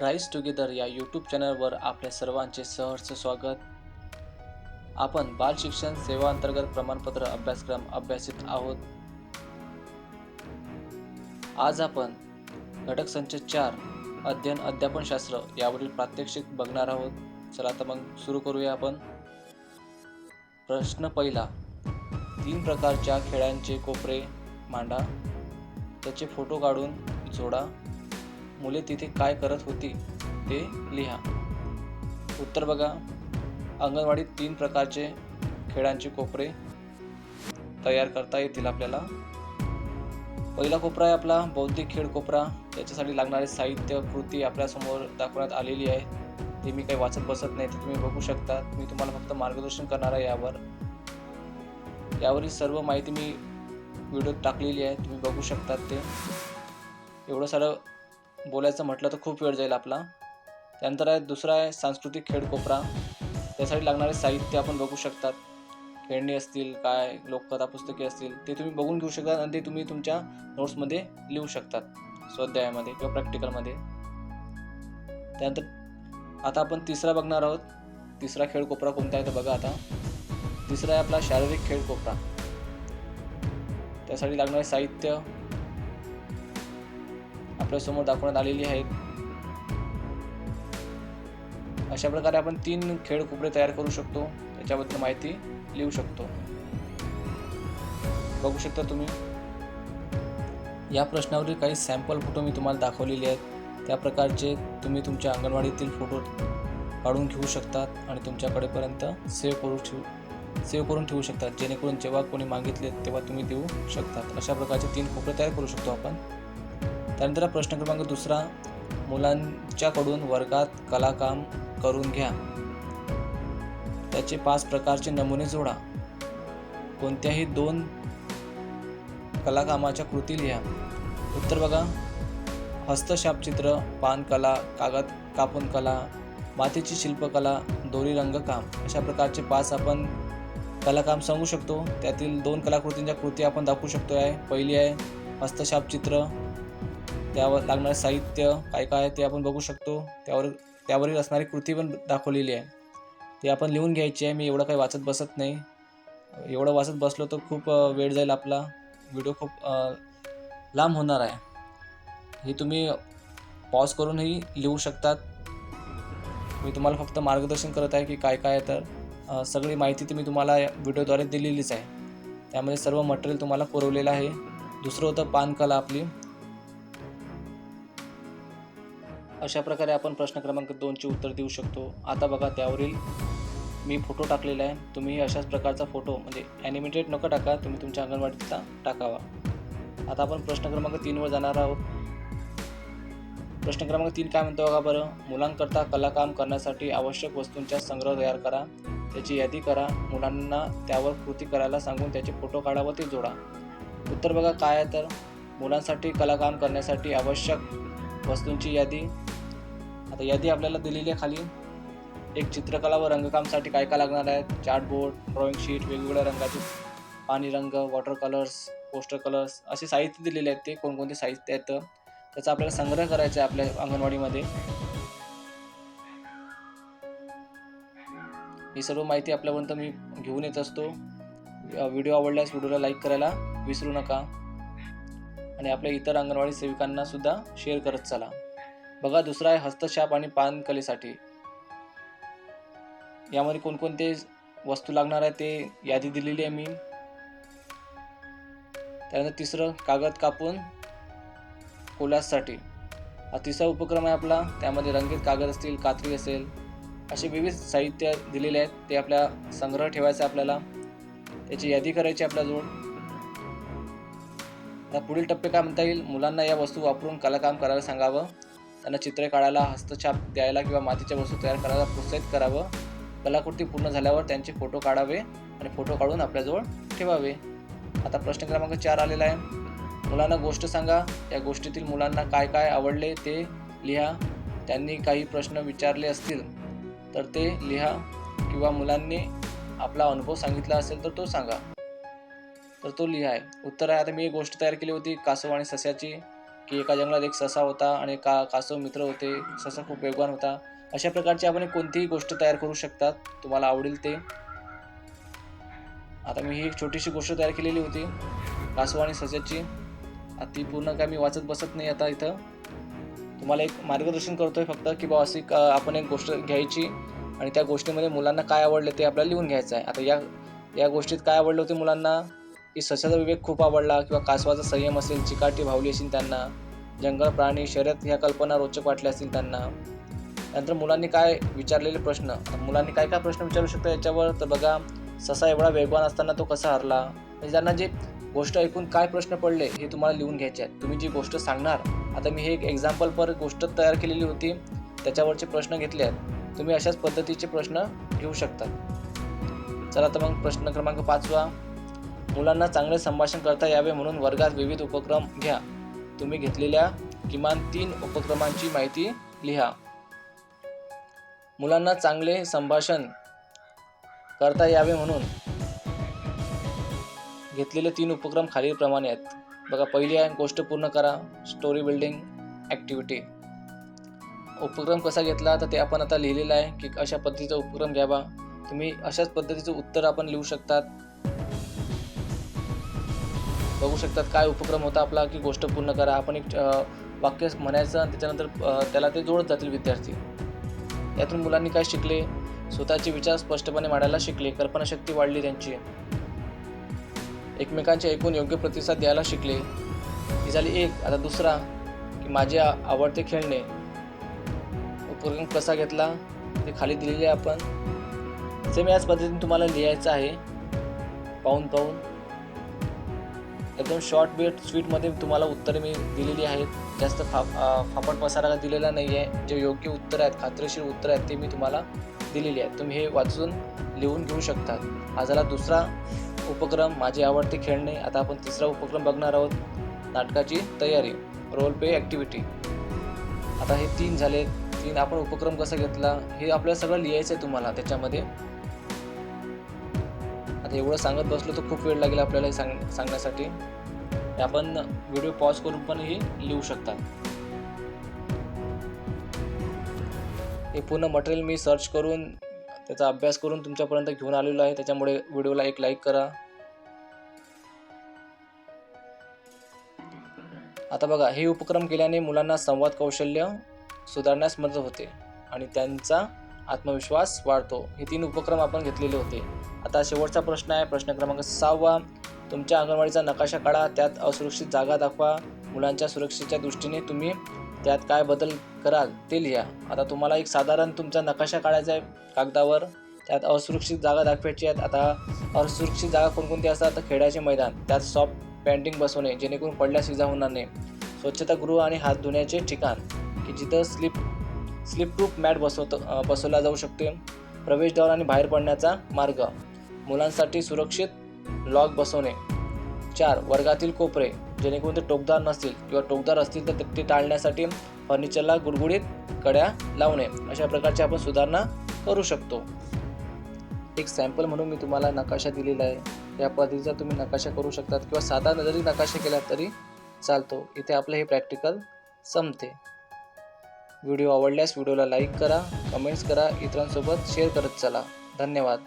Rice together या YouTube चॅनलवर आपल्या सर्वांचे सहर्ष स्वागत. आपण बाल शिक्षण सेवा अंतर्गत प्रमाणपत्र अभ्यासक्रम अभ्यासित आहोत. आज आपण घटक संच चार अध्ययन अध्यापनशास्त्र यावरील प्रात्यक्षिक बघणार आहोत. चला तर मग सुरू करूया आपण. प्रश्न पहिला तीन प्रकारच्या खेळांचे कोपरे मांडा. त्याचे फोटो काढून जोडा. मुले तिथे काय करत होती ते लिहा. उत्तर बघा. अंगणवाडीत तीन प्रकारचे खेळांचे कोपरे तयार करता येतील आपल्याला. पहिला कोपरा आहे आपला बौद्धिक खेळ कोपरा. त्याच्यासाठी लागणारे साहित्य कृती आपल्यासमोर दाखवण्यात आलेली आहे. ते मी काही वाचत बसत नाही ते तुम्ही बघू शकता. मी तुम्हाला फक्त मार्गदर्शन करणार आहे यावर. यावरील सर्व माहिती मी व्हिडिओत टाकलेली आहे तुम्ही बघू शकतात ते. एवढं सारं बोलायचं म्हटलं तर खूप वेळ जाईल आपला. त्यानंतर आहे दुसरा आहे सांस्कृतिक खेळ कोपरा. त्यासाठी लागणारे साहित्य आपण बघू शकतात. खेळणी असतील काय लोककथा पुस्तके असतील ते तुम्ही बघून घेऊ शकता आणि ते तुम्ही तुमच्या नोट्समध्ये लिहू शकतात. स्वाध्यायामध्ये किंवा प्रॅक्टिकलमध्ये त्यानंतर आता आपण तिसरा बघणार आहोत. तिसरा खेळ कोपरा कोणता आहे तर बघा आता. तिसरा आहे आपला शारीरिक खेळ कोपरा. त्यासाठी लागणारे साहित्य आपल्यासमोर दाखवण्यात आलेली आहेत. अशा प्रकारे आपण तीन खेळ कुपडे तयार करू शकतो. त्याच्याबद्दल माहिती लिहू शकतो. बघू शकता तुम्ही. या प्रश्नावरील काही सॅम्पल फोटो मी तुम्हाला दाखवलेले आहेत. त्या प्रकारचे तुम्ही तुमच्या अंगणवाडीतील फोटो काढून घेऊ शकतात आणि तुमच्याकडेपर्यंत सेव्ह करू ठेवू सेव्ह करून ठेवू शकतात. जेणेकरून जेव्हा कोणी मागितले तेव्हा तुम्ही देऊ शकतात. अशा प्रकारचे तीन कोपरे तयार करू शकतो आपण. त्यानंतर प्रश्न क्रमांक दुसरा मुलांच्याकडून वर्गात कलाकाम करून घ्या. त्याचे पाच प्रकारचे नमुने जोडा. कोणत्याही दोन कलाकामाच्या कृती लिहा. उत्तर बघा. हस्तशापचित्र पानकला कागद कापून कला मातीची शिल्पकला दोरी रंगकाम अशा प्रकारचे पाच आपण कलाकाम सांगू शकतो. त्यातील दोन कलाकृतींच्या कृती आपण दाखवू शकतो आहे पहिली आहे हस्तशापचित्र त्यावर लागणारे साहित्य काय काय आहे ते आपण बघू शकतो. त्यावर त्यावरील असणारी कृती पण दाखवलेली आहे. ते आपण लिहून घ्यायची आहे. मी एवढं काही वाचत बसत नाही. एवढं वाचत बसलो तर खूप वेळ जाईल आपला. व्हिडिओ खूप लांब होणार आहे. हे तुम्ही पॉज करूनही लिहू शकतात. मी तुम्हाला फक्त मार्गदर्शन करत आहे की काय काय आहे तर सगळी माहिती तुम्ही तुम्हाला व्हिडिओद्वारे दिलेलीच आहे. त्यामध्ये सर्व मटेरियल तुम्हाला पुरवलेलं आहे. दुसरं होतं पानकला आपली. अशा प्रकारे आपण प्रश्न क्रमांक दोनचे उत्तर देऊ शकतो. आता बघा त्यावरील मी फोटो टाकलेला आहे. तुम्ही अशाच प्रकारचा फोटो म्हणजे ॲनिमेटेड नको टाका तुम्ही तुमच्या अंगणवाडीचा टाकावा. आता आपण प्रश्न क्रमांक तीनवर जाणार आहोत. प्रश्न क्रमांक तीन काय म्हणतो बघा बरं? मुलांकरता कलाकाम करण्यासाठी आवश्यक वस्तूंचा संग्रह तयार करा. त्याची यादी करा. मुलांना त्यावर कृती करायला सांगून त्याचे फोटो काढा व ते जोडा. उत्तर बघा काय आहे तर? मुलांसाठी कलाकाम करण्यासाठी आवश्यक वस्तूंची यादी आता यादी आपल्याला दिलेली आहे खाली. एक चित्रकला व रंगकामसाठी काय काय लागणार आहेत? चार्टबोर्ड ड्रॉइंग शीट वेगवेगळ्या रंगाचे पाणी रंग वॉटर कलर्स पोस्टर कलर्स असे साहित्य दिलेले आहेत ते. कोणकोणते साहित्य आहेत? त्याचा आपल्याला संग्रह करायचा आहे आपल्या अंगणवाडीमध्ये. ही सर्व माहिती आपल्यापर्यंत मी घेऊन येत असतो. व्हिडिओ आवडल्यास व्हिडिओला लाईक करायला विसरू नका. आणि आपल्या इतर अंगणवाडी सेविकांना सुद्धा शेअर करत चला. बघा दुसरा आहे हस्तछाप आणि पानकलेसाठी. यामध्ये कोणकोणते वस्तू लागणार आहे ते यादी दिलेली आहे मी. त्यानंतर तिसरं कागद कापून कोलाससाठी. हा तिसरा उपक्रम आहे आपला. त्यामध्ये रंगीत कागद असतील कात्री असेल असे विविध साहित्य दिलेले आहेत. ते आपल्या संग्रह ठेवायचा आहे आपल्याला. त्याची यादी करायची आहे आपल्याजवळ. आता पुढील टप्पे काय म्हणता येईल? मुलांना या वस्तू वापरून कलाकाम करायला सांगावं. त्यांना चित्रे काढायला हस्तछाप द्यायला किंवा मातीच्या वस्तू तयार करायला प्रोत्साहित करावं. कलाकृती पूर्ण झाल्यावर त्यांचे फोटो काढावे आणि फोटो काढून आपल्याजवळ ठेवावे. आता प्रश्न क्रमांक चार आलेला आहे. मुलांना गोष्ट सांगा. या गोष्टीतील मुलांना काय काय आवडले ते लिहा. त्यांनी काही प्रश्न विचारले असतील तर ते लिहा किंवा मुलांनी आपला अनुभव सांगितला असेल तर तो सांगा. तर तो लिहा आहे. उत्तर आहे आता मी एक गोष्ट तयार केली होती कासव आणि सस्याची. की एका जंगलात एक ससा होता आणि का कासव मित्र होते ससा खूप वेगवान होता. अशा प्रकारची आपण एक कोणतीही गोष्ट तयार करू शकतात. तुम्हाला आवडेल ते. आता मी ही एक छोटीशी गोष्ट तयार केलेली होती कासव आणि सस्याची ती पूर्ण काय मी वाचत बसत नाही आता इथं. तुम्हाला एक मार्गदर्शन करतोय फक्त की बा अशी आपण एक गोष्ट घ्यायची आणि त्या गोष्टीमध्ये मुलांना काय आवडलं ते आपल्याला लिहून घ्यायचं आहे. आता या या गोष्टीत काय आवडलं होते मुलांना? की ससाचा विवेक खूप आवडला किंवा कासवाचा संयम असेल चिकाटी भावली असेल त्यांना जंगल प्राणी शर्यत ह्या कल्पना रोचक वाटल्या असतील त्यांना. नंतर मुलांनी काय विचारलेले प्रश्न? मुलांनी काय काय प्रश्न विचारू शकतो याच्यावर? तर बघा ससा एवढा वेगवान असताना तो कसा हरला? म्हणजे त्यांना जे गोष्ट ऐकून काय प्रश्न पडले हे तुम्हाला लिहून घ्यायचे आहेत. तुम्ही जी गोष्ट सांगणार आता मी हे एक एक्झाम्पल पर गोष्ट तयार केलेली होती त्याच्यावरचे प्रश्न घेतले आहेत. तुम्ही अशाच पद्धतीचे प्रश्न घेऊ शकता. चला तर मग प्रश्न क्रमांक पाचवा. मुलांना चांगले संभाषण करता यावे म्हणून वर्गात विविध उपक्रम घ्या. तुम्ही घेतलेल्या किमान तीन उपक्रमांची माहिती लिहा. मुलांना चांगले संभाषण करता यावे म्हणून घेतलेले तीन उपक्रम खालीलप्रमाणे आहेत. बघा पहिली आहे गोष्ट पूर्ण करा स्टोरी बिल्डिंग ॲक्टिव्हिटी उपक्रम कसा घेतला? तर ते आपण आता लिहिलेलं आहे की अशा पद्धतीचा उपक्रम घ्यावा तुम्ही अशाच पद्धतीचं उत्तर आपण लिहू शकतात. बघू शकतात काय उपक्रम होता आपला की गोष्ट पूर्ण करा. आपण एक वाक्य म्हणायचं आणि त्याच्यानंतर त्याला ते जोडत जातील विद्यार्थी. यातून मुलांनी काय शिकले? स्वतःचे विचार स्पष्टपणे मांडायला शिकले. कल्पनाशक्ती वाढली त्यांची. एकमेकांचे ऐकून योग्य प्रतिसाद द्यायला शिकले. ही झाली एक. आता दुसरा की माझे आवडते खेळणे. उपक्रम कसा घेतला? ते खाली दिलेले आहे आपण सेम याच पद्धतीने तुम्हाला लिहायचं आहे पाहून पाहून. एकदम शॉर्ट वेट स्वीटमध्ये तुम्हाला उत्तरे मी दिलेली आहेत. जास्त फा फापट पसारा दिलेला नाही आहे जे योग्य उत्तर आहेत खात्रीशीर उत्तर आहेत ते मी तुम्हाला दिलेली आहेत. तुम्ही हे वाचून लिहून घेऊ शकतात. हा झाला दुसरा उपक्रम माझे आवडते खेळणे. आता आपण तिसरा उपक्रम बघणार आहोत. नाटकाची तयारी रोल प्ले ॲक्टिव्हिटी आता हे तीन झाले. तीन आपण उपक्रम कसा घेतला हे आपल्याला सगळं लिहायचं आहे तुम्हाला. त्याच्यामध्ये आता एवढं सांगत बसलो तर खूप वेळ लागेल आपल्याला हे सांग सांगण्यासाठी. आपण व्हिडिओ पॉज करून पण हे लिहू शकता. हे पूर्ण मटेरियल मी सर्च करून त्याचा अभ्यास करून तुमच्यापर्यंत घेऊन आलेलो आहे. त्याच्यामुळे व्हिडिओला एक लाईक करा. आता बघा हे उपक्रम केल्याने मुलांना संवाद कौशल्य सुधारण्यास मदत होते आणि त्यांचा आत्मविश्वास वाढतो. हे तीन उपक्रम आपण घेतलेले होते. आता शेवटचा प्रश्न आहे. प्रश्न क्रमांक सहावा. तुमच्या अंगणवाडीचा नकाशा काढा. त्यात असुरक्षित जागा दाखवा. मुलांच्या सुरक्षेच्या दृष्टीने तुम्ही त्यात काय बदल कराल ते लिहा. आता तुम्हाला एक साधारण तुमचा नकाशा काढायचा आहे कागदावर. त्यात असुरक्षित जागा दाखवायची आहेत. आता असुरक्षित जागा कोणकोणती असतात? तर खेळाचे मैदान. त्यात सॉफ्ट पॅन्टिंग बसवणे जेणेकरून पडल्यास इजा होणार नाही. स्वच्छतागृह आणि हात धुण्याचे ठिकाण. की जिथं स्लिप स्लिप प्रूफ मॅट बसवत बसवला जाऊ शकते प्रवेशद्वार आणि बाहेर पडण्याचा मार्ग. मुलांसाठी सुरक्षित लॉक बसवणे. चार वर्गातील कोपरे. जेणेकरून ते टोकदार नसतील किंवा टोकदार असतील तर ते टाळण्यासाठी फर्निचरला गुडगुडीत कड्या लावणे. अशा प्रकारची आपण सुधारणा करू शकतो. एक सॅम्पल म्हणून मी तुम्हाला नकाशा दिलेला आहे. या पद्धतीचा तुम्ही नकाशा करू शकतात किंवा साधा जरी नकाशा केला तरी चालतो. इथे आपलं हे प्रॅक्टिकल संपते. व्हिडिओ आवडल्यास व्हिडिओला लाईक करा कमेंट्स करा इतरांसोबत शेअर करत चला. धन्यवाद.